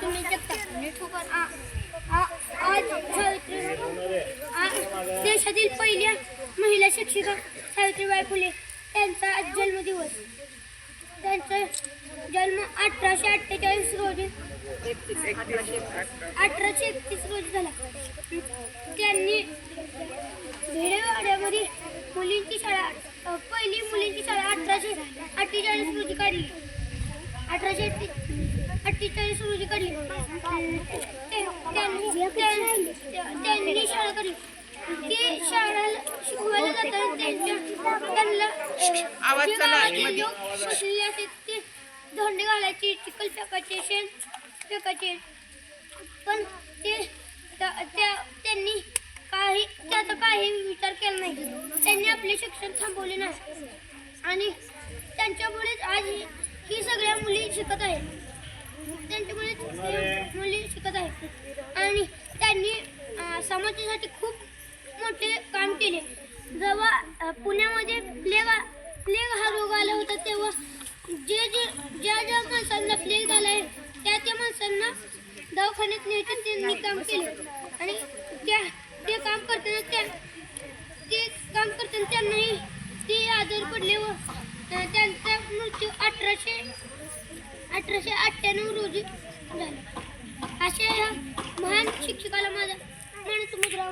तुम्ही आज देशातील पहिल्या महिला शिक्षिका सावित्रीबाई फुले त्यांचा आज जन्मदिवस. त्यांचा जन्म अठराशे अठ्ठेचाळीस रोजी अठराशे एकतीस रोजी झाला. त्यांनी भेडेवाड्यामध्ये मुलींची शाळा पहिली मुलींची शाळा अठराशे अठ्ठेचाळीस रोजी काढली. अठराशे अठ्ठेचाळीस रोजी काढली. त्यांनी त्यां- त्यांनी शाळा काढली. ते शाळेला शिकवायला जाताना त्यांच्या त्यांना ते धोंडे घालायचे चिखल फेकायचे शेण फेकायचे. पण ते त्या- त्या- त्यांनी काही त्याचा काही विचार केला नाही. त्यांनी आपले शिक्षण थांबवले नाही आणि त्यांच्यामुळेच आज ही- ही सगळ्या मुली शिकत आहेत. त्यांच्यामुळे मुली शिकत आहेत. आणि त्यांनी समाजासाठी खूप मोठे काम केले. जेव्हा पुण्यामध्ये प्लेग प्लेग हा रोग आला होता तेव्हा जे जे ज्या ज्या माणसांना प्लेग झाला आहे त्या त्या माणसांना दवाखान्यात न्यायचं त्यांनी काम केले. आणि त्या ते काम करताना त्या ते काम करताना त्यांनाही ते आजार पडले व त्यांचा मृत्यू अठराशे अठराशे अठ्ठ्याण्णव रोजी झाला. अशा ह्या महान शिक्षकाला माझा मानस मुद्रा